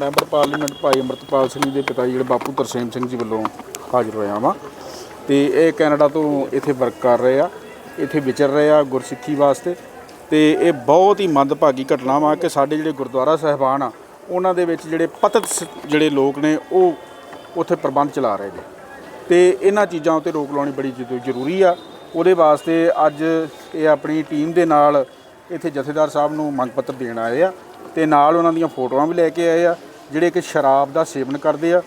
Member parliament ਭਾਈ ਅਮਰਤਪਾਲ ਸਿੰਘ ਜੀ ਦੇ ਪਿਤਾ ਜੀ ਜਿਹੜੇ ਬਾਪੂ ਤਰਸੇਮ ਸਿੰਘ ਜੀ ਵੱਲੋਂ ਹਾਜ਼ਰ ਹੋਇਆ ਵਾਂ। ਤੇ ਇਹ ਕੈਨੇਡਾ ਤੋਂ ਇੱਥੇ ਵਰਕ ਕਰ ਰਹੇ ਆ, ਇੱਥੇ ਵਿਚਰ ਰਹੇ ਆ ਗੁਰਸਿੱਖੀ ਵਾਸਤੇ। ਤੇ ਇਹ ਬਹੁਤ ਹੀ ਮੰਦਭਾਗੀ ਘਟਨਾ ਵਾ ਕਿ ਸਾਡੇ ਜਿਹੜੇ ਗੁਰਦੁਆਰਾ ਸਾਹਿਬਾਨ ਆ, ਉਹਨਾਂ ਦੇ ਵਿੱਚ ਜਿਹੜੇ ਪਤਿਤ ਸ- ਜਿਹੜੇ ਲੋਕ ਨੇ, ਉਹ ਉੱਥੇ ਪ੍ਰਬੰਧ ਚਲਾ ਰਹੇ ਨੇ। ਤੇ ਇਹਨਾਂ ਚੀਜ਼ਾਂ ਉੱਤੇ ਰੋਕ ਲਾਉਣੀ ਬੜੀ ਜ਼ਰੂਰੀ ਆ। ਉਹਦੇ ਵਾਸਤੇ ਅੱਜ ਇਹ ਆਪਣੀ ਟੀਮ ਦੇ ਨਾਲ ਇੱਥੇ ਜਥੇਦਾਰ ਸਾਹਿਬ ਨੂੰ ਮੰਗ ਪੱਤਰ ਦੇਣ ਆਏ ਆ। ਤੇ ਨਾਲ ਉਹਨਾਂ ਦੀਆਂ ਫੋਟੋਆਂ ਵੀ ਲੈ ਕੇ ਆਏ ਆ, ਜਿਹੜੇ ਕਿ ਸ਼ਰਾਬ ਦਾ ਸੇਵਨ ਕਰਦੇ ਆ।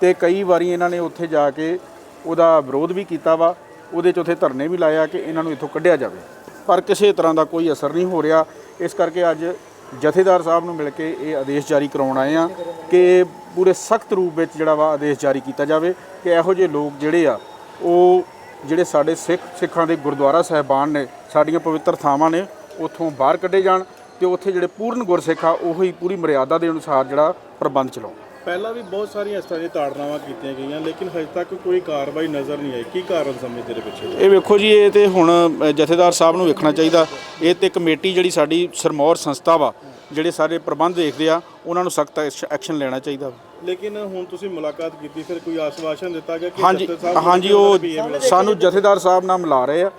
ਤੇ ਕਈ ਵਾਰੀ ਇਹਨਾਂ ਨੇ ਉੱਥੇ ਜਾ ਕੇ ਉਹਦਾ ਵਿਰੋਧ ਵੀ ਕੀਤਾ ਵਾ, ਉਹਦੇ 'ਚ ਉੱਥੇ ਧਰਨੇ ਵੀ ਲਾਇਆ ਕਿ ਇਹਨਾਂ ਨੂੰ ਇੱਥੋਂ ਕੱਢਿਆ ਜਾਵੇ। ਪਰ ਕਿਸੇ ਤਰ੍ਹਾਂ ਦਾ ਕੋਈ ਅਸਰ ਨਹੀਂ ਹੋ ਰਿਹਾ। ਇਸ ਕਰਕੇ ਅੱਜ ਜਥੇਦਾਰ ਸਾਹਿਬ ਨੂੰ ਮਿਲ ਕੇ ਇਹ ਆਦੇਸ਼ ਜਾਰੀ ਕਰਾਉਣ ਆਏ ਆ ਕਿ ਪੂਰੇ ਸਖਤ ਰੂਪ ਵਿੱਚ ਜਿਹੜਾ ਵਾ ਆਦੇਸ਼ ਜਾਰੀ ਕੀਤਾ ਜਾਵੇ ਕਿ ਇਹੋ ਜਿਹੇ ਲੋਕ ਜਿਹੜੇ ਆ, ਉਹ ਜਿਹੜੇ ਸਾਡੇ ਸਿੱਖ ਸਿੱਖਾਂ ਦੇ ਗੁਰਦੁਆਰਾ ਸਾਹਿਬਾਨ ਨੇ, ਸਾਡੀਆਂ ਪਵਿੱਤਰ ਥਾਵਾਂ ਨੇ, ਉੱਥੋਂ ਬਾਹਰ ਕੱਢੇ ਜਾਣ। ਤੇ ਉੱਥੇ ਜਿਹੜੇ ਪੂਰਨ ਗੁਰਸਿੱਖ ਆ ਉਹ ਹੀ ਪੂਰੀ ਮਰਿਆਦਾ ਦੇ ਅਨੁਸਾਰ ਜਿਹੜਾ ਪ੍ਰਬੰਧ ਚਲਾਉਣ ਪਹਿਲਾਂ ਵੀ ਬਹੁਤ ਸਾਰੀਆਂ ਇਸ ਤਰ੍ਹਾਂ ਦੀਆਂ ਤਾੜਨਾਵਾਂ ਕੀਤੀਆਂ ਗਈਆਂ ਲੇਕਿਨ ਹਜੇ ਤੱਕ ਕੋਈ ਕਾਰਵਾਈ ਨਜ਼ਰ ਨਹੀਂ ਆਈ। ਕੀ ਕਾਰਨ ਸਮਝਦੇ ਦੇ ਪਿੱਛੇ? ਇਹ ਵੇਖੋ ਜੀ ਇਹ ਤੇ ਹੁਣ ਜਥੇਦਾਰ ਸਾਹਿਬ ਨੂੰ ਵੇਖਣਾ ਚਾਹੀਦਾ। ਇਹ ਤੇ ਕਮੇਟੀ ਜਿਹੜੀ ਸਾਡੀ ਸਰਮੌਰ ਸੰਸਥਾ ਵਾ ਜਿਹੜੇ ਸਾਰੇ ਪ੍ਰਬੰਧ ਦੇਖਦੇ ਆ ਉਹਨਾਂ ਨੂੰ ਸਖਤ ਐਕਸ਼ਨ ਲੈਣਾ ਚਾਹੀਦਾ। ਵਾ। ਲੇਕਿਨ ਹੁਣ ਤੁਸੀਂ ਮੁਲਾਕਾਤ ਕੀਤੀ ਫਿਰ ਕੋਈ ਆਸ਼ਵਾਸਨ ਦਿੱਤਾ ਗਿਆ ਕਿ ਹਾਂਜੀ ਹਾਂਜੀ ਉਹ? ਸਾਨੂੰ ਜਥੇਦਾਰ ਸਾਹਿਬ ਨਾਲ ਮਿਲਾ ਰਹੇ ਆ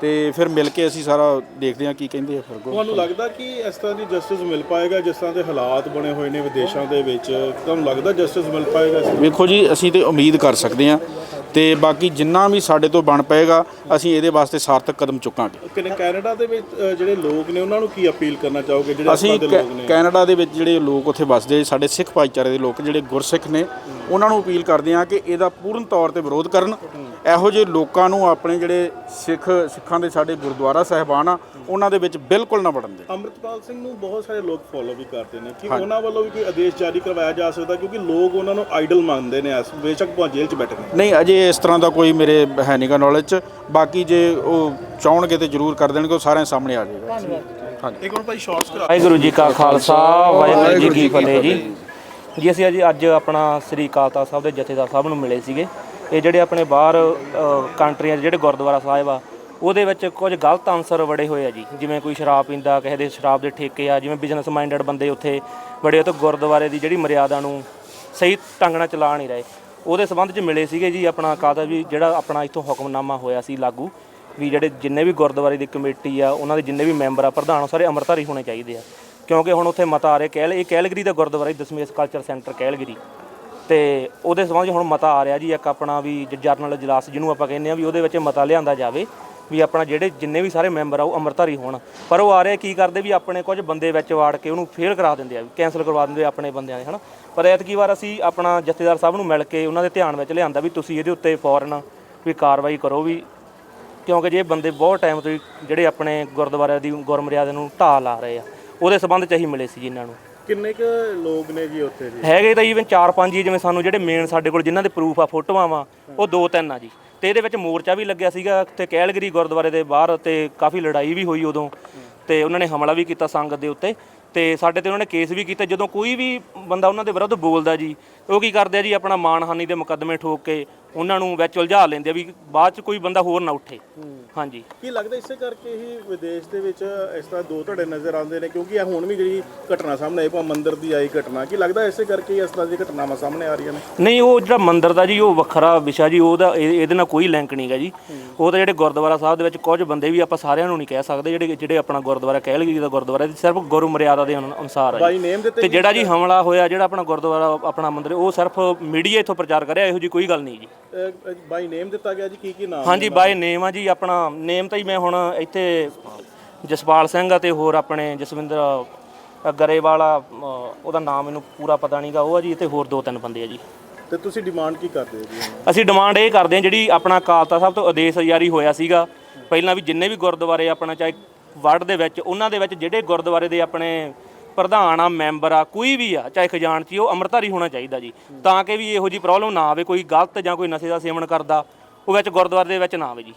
ਤੇ ਫਿਰ ਮਿਲ ਕੇ ਅਸੀਂ ਸਾਰਾ ਦੇਖਦੇ ਆ ਕੀ ਕਹਿੰਦੇ ਆ ਫਿਰ। ਤੁਹਾਨੂੰ ਲੱਗਦਾ ਕਿ ਇਸ ਤਰ੍ਹਾਂ ਦੀ ਜਸਟਿਸ ਮਿਲ ਪਾਏਗਾ ਜਿਸ ਤਰ੍ਹਾਂ ਦੇ ਹਾਲਾਤ ਬਣੇ ਹੋਏ ਨੇ ਵਿਦੇਸ਼ਾਂ ਦੇ ਵਿੱਚ ਤੁਹਾਨੂੰ ਲੱਗਦਾ ਜਸਟਿਸ ਮਿਲ ਪਾਏਗਾ ਵੇਖੋ ਜੀ ਅਸੀਂ ਤੇ ਉਮੀਦ ਕਰ ਸਕਦੇ ਆ ਤੇ ਬਾਕੀ ਜਿੰਨਾ ਵੀ ਸਾਡੇ ਤੋਂ ਬਣ ਪਏਗਾ ਅਸੀਂ ਇਹਦੇ ਵਾਸਤੇ ਸਾਰਥਕ ਕਦਮ ਚੁੱਕਾਂਗੇ। ਕੈਨੇਡਾ ਦੇ ਵਿੱਚ ਜਿਹੜੇ ਲੋਕ ਨੇ ਉਹਨਾਂ ਨੂੰ ਕੀ ਅਪੀਲ ਕਰਨਾ ਚਾਹੋਗੇ ਜਿਹੜੇ ਅਸੀਂ ਕੈਨੇਡਾ ਦੇ ਵਿੱਚ ਜਿਹੜੇ ਲੋਕ ਉੱਥੇ ਵੱਸਦੇ ਸਾਡੇ ਸਿੱਖ ਭਾਈਚਾਰੇ ਦੇ ਲੋਕ ਜਿਹੜੇ ਗੁਰਸਿੱਖ ਨੇ ਉਹਨਾਂ ਨੂੰ ਅਪੀਲ ਕਰਦੇ ਆ ਕਿ ਇਹਦਾ ਪੂਰਨ ਤੌਰ ਤੇ ਵਿਰੋਧ ਕਰਨ ਇਹੋ ਜਿਹੇ ਲੋਕਾਂ ਨੂੰ ਆਪਣੇ ਜਿਹੜੇ ਸਿੱਖ ਸਿੱਖਾਂ ਦੇ ਸਾਡੇ ਗੁਰਦੁਆਰਾ ਸਾਹਿਬਾਨ ਆ ਉਹਨਾਂ ਦੇ ਵਿੱਚ ਬਿਲਕੁਲ ਨਾ ਵੜਨ ਦੇ ਅੰਮ੍ਰਿਤਪਾਲ ਸਿੰਘ ਨੂੰ ਬਹੁਤ ਸਾਰੇ ਲੋਕ ਫੋਲੋ ਵੀ ਕਰਦੇ ਨੇ। ਕਿ ਉਹਨਾਂ ਵੱਲੋਂ ਵੀ ਕੋਈ ਆਦੇਸ਼ ਜਾਰੀ ਕਰਵਾਇਆ ਜਾ ਸਕਦਾ ਕਿਉਂਕਿ ਲੋਕ ਉਹਨਾਂ ਨੂੰ ਆਈਡਲ ਮੰਨਦੇ ਨੇ ਇਸ ਬੇਸ਼ੱਕ ਭਾਵੇਂ ਜੇਲ੍ਹ 'ਚ ਬੈਠੇ ਨੇ। ਨਹੀਂ ਅਜੇ ਇਸ ਤਰ੍ਹਾਂ ਦਾ ਕੋਈ ਮੇਰੇ ਹੈ ਨਹੀਂਗਾ ਨੌਲੇਜ ਚ। ਬਾਕੀ ਜੇ ਉਹ ਚਾਹਣਗੇ ਤੇ ਜ਼ਰੂਰ ਕਰ ਦੇਣਗੇ ਉਹ ਸਾਰਿਆਂ ਸਾਹਮਣੇ ਆ ਜਾਏਗਾ। ਹਾਂਜੀ। ਇੱਕ ਮਿੰਟ ਭਾਈ ਸ਼ਾਰਟਸ ਕਰਾ। ਵਾਹਿਗੁਰੂ ਜੀ ਕਾ ਖਾਲਸਾ ਵਾਹਿਗੁਰੂ ਜੀ ਕੀ ਫਤਿਹ ਜੀ। ਜੀ, ਅਸੀਂ ਅੱਜ ਅੱਜ ਆਪਣਾ ਸ੍ਰੀ ਅਕਾਲ ਤਖਤ ਸਾਹਿਬ ਦੇ ਜਥੇਦਾਰ ਸਾਹਿਬ ਨੂੰ ਮਿਲੇ ਸੀਗੇ। ਇਹ ਜਿਹੜੇ ਆਪਣੇ ਬਾਹਰ ਕੰਟਰੀਆਂ 'ਚ ਜਿਹੜੇ ਗੁਰਦੁਆਰਾ ਸਾਹਿਬ ਆ, ਉਹਦੇ ਵਿੱਚ ਕੁਝ ਗਲਤ ਅਨਸਰ ਵੜੇ ਹੋਏ ਆ ਜੀ। ਜਿਵੇਂ ਕੋਈ ਸ਼ਰਾਬ ਪੀਂਦਾ, ਕਿਸੇ ਦੇ ਸ਼ਰਾਬ ਦੇ ਠੇਕੇ ਆ, ਜਿਵੇਂ ਬਿਜ਼ਨਸ ਮਾਈਂਡਡ ਬੰਦੇ ਉੱਥੇ ਬੜੇ ਉਹ ਤੋਂ ਗੁਰਦੁਆਰੇ ਦੀ ਜਿਹੜੀ ਮਰਿਆਦਾ ਨੂੰ ਸਹੀ ਢੰਗ ਨਾਲ ਚਲਾ ਨਹੀਂ ਰਹੇ। ਉਹਦੇ ਸੰਬੰਧ 'ਚ ਮਿਲੇ ਸੀਗੇ ਜੀ ਆਪਣਾ ਕਾਦਾ ਵੀ ਜਿਹੜਾ ਆਪਣਾ ਇੱਥੋਂ ਹੁਕਮਨਾਮਾ ਹੋਇਆ ਸੀ ਲਾਗੂ, ਵੀ ਜਿਹੜੇ ਜਿੰਨੇ ਵੀ ਗੁਰਦੁਆਰੇ ਦੀ ਕਮੇਟੀ ਆ, ਉਹਨਾਂ ਦੇ ਜਿੰਨੇ ਵੀ ਮੈਂਬਰ ਆ, ਪ੍ਰਧਾਨ ਉਹ ਸਾਰੇ ਅੰਮ੍ਰਿਤਧਾਰੀ ਹੋਣੇ ਚਾਹੀਦੇ ਆ। ਕਿਉਂਕਿ ਹੁਣ ਉੱਥੇ ਮਤਾ ਆ ਰਿਹਾ ਕਹਿਲ ਇਹ ਕੈਲਗਰੀ ਦਾ ਗੁਰਦੁਆਰਾ ਜੀ ਦਸਮੇਸ਼ ਕਲਚਰ ਸੈਂਟਰ ਕੈਲਗਰੀ। ਤੇ ਉਹਦੇ ਸੰਬੰਧ ਹੁਣ ਮਤਾ ਆ ਰਿਹਾ ਜੀ, ਇੱਕ ਆਪਣਾ ਵੀ ਜਰਨਲ ਇਜਲਾਸ ਜਿਹਨੂੰ ਆਪਾਂ ਕਹਿੰਦੇ ਆ ਵੀ ਉਹਦੇ ਵਿੱਚ ਮਤਾ ਲਿਆਂਦਾ ਜਾਵੇ, ਵੀ ਆਪਣਾ ਜਿਹੜੇ ਜਿੰਨੇ ਵੀ ਸਾਰੇ ਮੈਂਬਰ ਆ ਉਹ ਅੰਮ੍ਰਿਤਧਾਰੀ ਹੋਣ। ਪਰ ਉਹ ਆ ਰਿਹਾ ਕੀ ਕਰਦੇ ਵੀ ਆਪਣੇ ਕੁਝ ਬੰਦੇ ਵਿੱਚ ਵਾੜ ਕੇ ਉਹਨੂੰ ਫੇਲ ਕਰਾ ਦਿੰਦੇ ਆ ਕੈਂਸਲ ਕਰਵਾ ਦਿੰਦੇ ਆ ਆਪਣੇ ਬੰਦਿਆਂ ਦੇ, ਹਨਾ? ਪਰ ਐਤਕੀ ਵਾਰ ਅਸੀਂ ਆਪਣਾ ਜਥੇਦਾਰ ਸਾਹਿਬ ਨੂੰ ਮਿਲ ਕੇ ਉਹਨਾਂ ਦੇ ਧਿਆਨ ਵਿੱਚ ਲਿਆਂਦਾ ਵੀ ਤੁਸੀਂ ਇਹਦੇ ਉੱਤੇ ਫੌਰਨ ਵੀ ਕਾਰਵਾਈ ਕਰੋ ਵੀ, ਕਿਉਂਕਿ ਜੇ ਬੰਦੇ ਬਹੁਤ ਟਾਈਮ ਤੋਂ ਜਿਹੜੇ ਆਪਣੇ ਗੁਰਦੁਆਰਿਆਂ ਦੀ ਗੁਰਮਰਿਆਦਾ ਨੂੰ ਢਾਹ ਲਾ ਰਹੇ ਆ। ਉਹਦੇ ਸੰਬੰਧ ਚ ਅਸੀਂ ਮਿਲੇ ਸੀ ਜੀ ਇਹਨਾਂ ਨੂੰ। ਕਿੰਨੇ ਕੁ ਲੋਕ ਨੇ ਜੀ ਉੱਥੇ ਜੀ? ਹੈਗੇ ਤਾਂ ਈਵਨ 4-5 ਹੀ ਜਿਵੇਂ ਸਾਨੂੰ ਜਿਹੜੇ ਮੇਨ ਸਾਡੇ ਕੋਲ ਜਿਨ੍ਹਾਂ ਦੇ ਪ੍ਰੂਫ ਆ ਫੋਟੋਆਂ ਵਾ ਉਹ ਦੋ ਤਿੰਨ ਆ ਜੀ। ਤੇ ਇਹਦੇ ਵਿੱਚ ਮੋਰਚਾ ਵੀ ਲੱਗਿਆ ਸੀਗਾ ਤੇ ਕੈਲਗਰੀ ਗੁਰਦੁਆਰੇ ਦੇ ਬਾਹਰ ਤੇ ਕਾਫੀ ਲੜਾਈ ਵੀ ਹੋਈ ਉਦੋਂ। ਤੇ ਉਹਨਾਂ ਨੇ ਹਮਲਾ ਵੀ ਕੀਤਾ ਸੰਗਤ ਦੇ ਉੱਤੇ। ਤੇ ਸਾਡੇ ਤੇ ਉਹਨਾਂ ਨੇ ਕੇਸ ਵੀ ਕੀਤਾ ਜਦੋਂ ਕੋਈ ਵੀ ਬੰਦਾ ਉਹਨਾਂ ਦੇ ਵਿਰੁੱਧ ਬੋਲਦਾ ਜੀ ਉਹ ਕੀ ਕਰਦੇ ਆ ਜੀ ਆਪਣਾ ਮਾਨਹਾਨੀ ਦੇ ਮੁਕੱਦਮੇ ਠੋਕ ਕੇ ਉਹਨਾਂ ਨੂੰ ਵਿੱਚ ਉਲਝਾ ਲੈਂਦੇ ਆ ਵੀ ਬਾਅਦ ਚ ਕੋਈ ਬੰਦਾ ਹੋਰ ਨਾ ਉੱਠੇ। ਹਾਂਜੀ। ਕੀ ਲੱਗਦਾ ਇਸੇ ਕਰਕੇ ਹੀ ਵਿਦੇਸ਼ ਦੇ ਵਿੱਚ ਇਸ ਤਰ੍ਹਾਂ ਦੋ ਧੜੇ ਨਜ਼ਰ ਆਉਂਦੇ ਨੇ ਕਿਉਂਕਿ ਇਹ ਹੁਣ ਵੀ ਜਿਹੜੀ ਘਟਨਾ ਸਾਹਮਣੇ ਆਈ ਭਾਵੇਂ ਮੰਦਿਰ ਦੀ ਆਈ ਘਟਨਾ ਕੀ ਲੱਗਦਾ ਇਸੇ ਕਰਕੇ ਹੀ ਇਸ ਤਰ੍ਹਾਂ ਦੀ ਘਟਨਾਵਾਂ ਸਾਹਮਣੇ ਆ ਰਹੀਆਂ ਨੇ? ਨਹੀਂ ਉਹ ਜਿਹੜਾ ਮੰਦਿਰ ਦਾ ਜੀ ਉਹ ਵੱਖਰਾ ਵਿਸ਼ਾ ਜੀ ਉਹਦਾ ਇਹ- ਇਹਦੇ ਨਾਲ ਕੋਈ ਲਿੰਕ ਨਹੀਂਗਾ ਜੀ। ਉਹ ਤਾਂ ਜਿਹੜੇ ਗੁਰਦੁਆਰਾ ਸਾਹਿਬ ਦੇ ਵਿੱਚ ਕੁਝ ਬੰਦੇ ਵੀ ਆਪਾਂ ਸਾਰਿਆਂ ਨੂੰ ਨਹੀਂ ਕਹਿ ਸਕਦੇ ਜਿਹੜੇ ਜਿਹੜੇ ਆਪਣਾ ਗੁਰਦੁਆਰਾ ਕਹਿ ਲਈਏ ਦਾ ਗੁਰਦੁਆਰਾ ਦੀ ਸਿਰਫ ਗੁਰੂ ਮਰਿਆਦਾ ਦੇ ਅਨੁ- ਅਨੁਸਾਰ ਹੈ ਬਾਈ ਜੀ। ਨੇਮ ਦਿੱਤੇ ਤੇ ਜਿਹੜਾ ਜੀ ਹਮਲਾ ਹੋਇਆ ਜਿਹੜਾ ਆਪਣਾ ਗੁਰਦੁਆਰਾ ਆਪਣਾ ਮੰਦਿਰ ਉਹ ਸਿਰਫ ਮੀਡੀਆ ਇੱਥੋਂ ਪ੍ਰਚਾਰ ਕਰਿਆ ਇਹੋ ਜੀ ਕੋਈ ਗੱਲ ਨਹੀਂ ਜੀ। ਬਾਈ ਨੇਮ ਦਿੱਤਾ ਗਿਆ ਜੀ ਕੀ ਕੀ ਨਾਮ ਹਾਂਜੀ ਬਾਈ ਨੇਮ ਆ ਜੀ ਆਪਣਾ ਨੇਮ ਤਾਂ ਹੀ ਮੈਂ ਹੁਣ ਇੱਥੇ ਜਸਪਾਲ ਸਿੰਘ ਆ ਤੇ ਹੋਰ ਆਪਣੇ ਜਸਵਿੰਦਰ ਗਰੇਵਾਲਾ ਅ, ਉਹਦਾ ਨਾਮ ਮੈਨੂੰ ਪੂਰਾ ਪਤਾ ਨਹੀਂਗਾ ਉਹ ਆ ਜੀ ਤੇ ਹੋਰ ਦੋ ਤਿੰਨ ਬੰਦੇ ਆ ਜੀ ਤੇ ਤੁਸੀਂ ਡਿਮਾਂਡ ਕੀ ਕਰਦੇ ਹੋ ਜੀ ਹੁਣ? ਅਸੀਂ ਡਿਮਾਂਡ ਇਹ ਕਰਦੇ ਹਾਂ ਜਿਹੜੀ ਆਪਣਾ ਕਾਲਤਾ ਸਾਹਿਬ ਤੋਂ ਆਦੇਸ਼ ਜਾਰੀ ਹੋਇਆ ਸੀਗਾ ਪਹਿਲਾਂ ਵੀ ਜਿੰਨੇ ਵੀ ਗੁਰਦੁਆਰੇ ਆਪਣਾ ਚਾਹੇ ਵਰਡ ਦੇ ਵਿੱਚ ਉਹਨਾਂ ਦੇ ਵਿੱਚ ਜਿਹੜੇ ਗੁਰਦੁਆਰੇ ਦੇ ਆਪਣੇ ਪ੍ਰਧਾਨ ਆ, ਮੈਂਬਰ ਆ, ਕੋਈ ਵੀ ਆ, ਚਾਹੇ ਖਜ਼ਾਨਚੀ ਉਹ ਅੰਮ੍ਰਿਤਧਾਰੀ ਹੋਣਾ ਚਾਹੀਦਾ ਜੀ। ਤਾਂ ਕਿ ਵੀ ਇਹੋ ਜੀ ਪ੍ਰੋਬਲਮ ਨਾ ਆਵੇ, ਕੋਈ ਗਲਤ ਜਾਂ ਕੋਈ ਨਸ਼ੇ ਦਾ ਸੇਵਨ ਕਰਦਾ, ਉਹ ਵਿੱਚ ਗੁਰਦੁਆਰੇ ਦੇ ਵਿੱਚ ਨਾ ਆਵੇ ਜੀ।